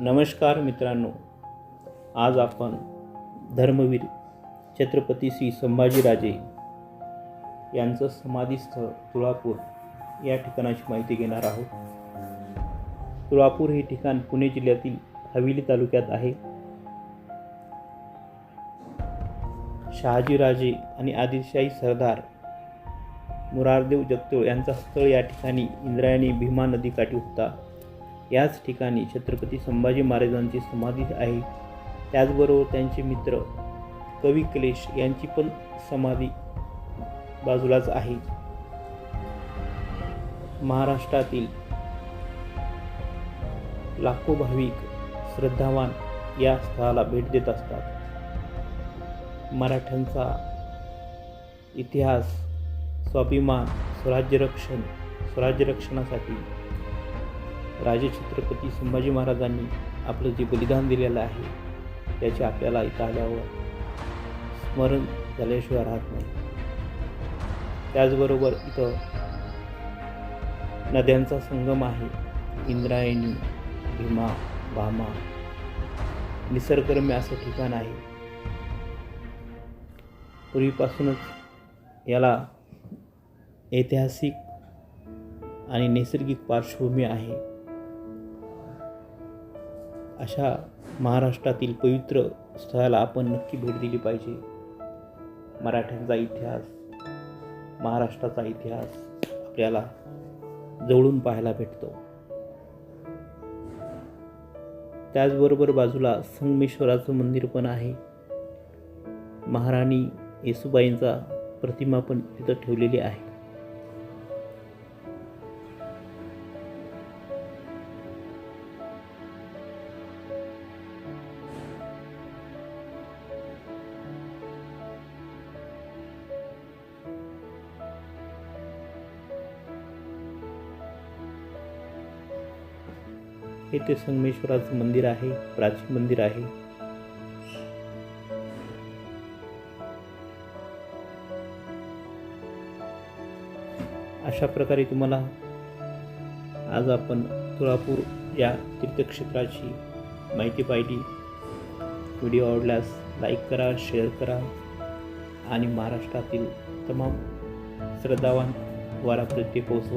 नमस्कार मित्रांनो. आज आपण धर्मवीर छत्रपती श्री संभाजीराजे यांचं समाधीस्थळ तुळापूर या ठिकाणाची माहिती घेणार आहोत. तुळापूर हे ठिकाण पुणे जिल्ह्यातील हवेली तालुक्यात आहे. शहाजीराजे आणि आदिलशाही सरदार मुरारदेव जगतोळ यांचा स्थळ या ठिकाणी इंद्रायणी भीमा नदीकाठी होता. याच ठिकाणी छत्रपती संभाजी महाराजांची समाधी आहे. त्याचबरोबर त्यांचे मित्र कवी क्लेश यांची पण समाधी बाजूलाच आहे. महाराष्ट्रातील लाखो भाविक श्रद्धावान या स्थळाला भेट देत असतात. मराठ्यांचा इतिहास स्वाभिमान स्वराज्यरक्षण स्वराज्यरक्षणासाठी राजे छत्रपती संभाजी महाराजांनी आपलं जे बलिदान दिलेलं आहे त्याचे आपल्याला इथं आल्यावर स्मरण झाल्याशिवाय राहत नाही. त्याचबरोबर इथं नद्यांचा संगम आहे. इंद्रायणी भीमा भामा निसर्गरम्य असं ठिकाण आहे. पूर्वीपासूनच याला ऐतिहासिक आणि नैसर्गिक पार्श्वभूमी आहे. अशा महाराष्ट्रातील पवित्र स्थळाला आपण नक्की भेट दिली पाहिजे. मराठ्यांचा इतिहास महाराष्ट्राचा इतिहास आपल्याला जवळून पाहायला भेटतो. त्याचबरोबर बाजूला संगमेश्वराचं मंदिर पण आहे. महाराणी येसुबाईंचा प्रतिमा पण तिथं ठेवलेली आहे. येथे संगमेश्वराचं मंदिर आहे प्राचीन मंदिर आहे. अशा प्रकारे तुम्हाला आज आपण तुळापूर या तीर्थक्षेत्राची माहिती पाहिली. व्हिडिओ आवडल्यास लाईक करा शेअर करा आणि महाराष्ट्रातील तमाम श्रद्धावान वाराप्रती पोचवा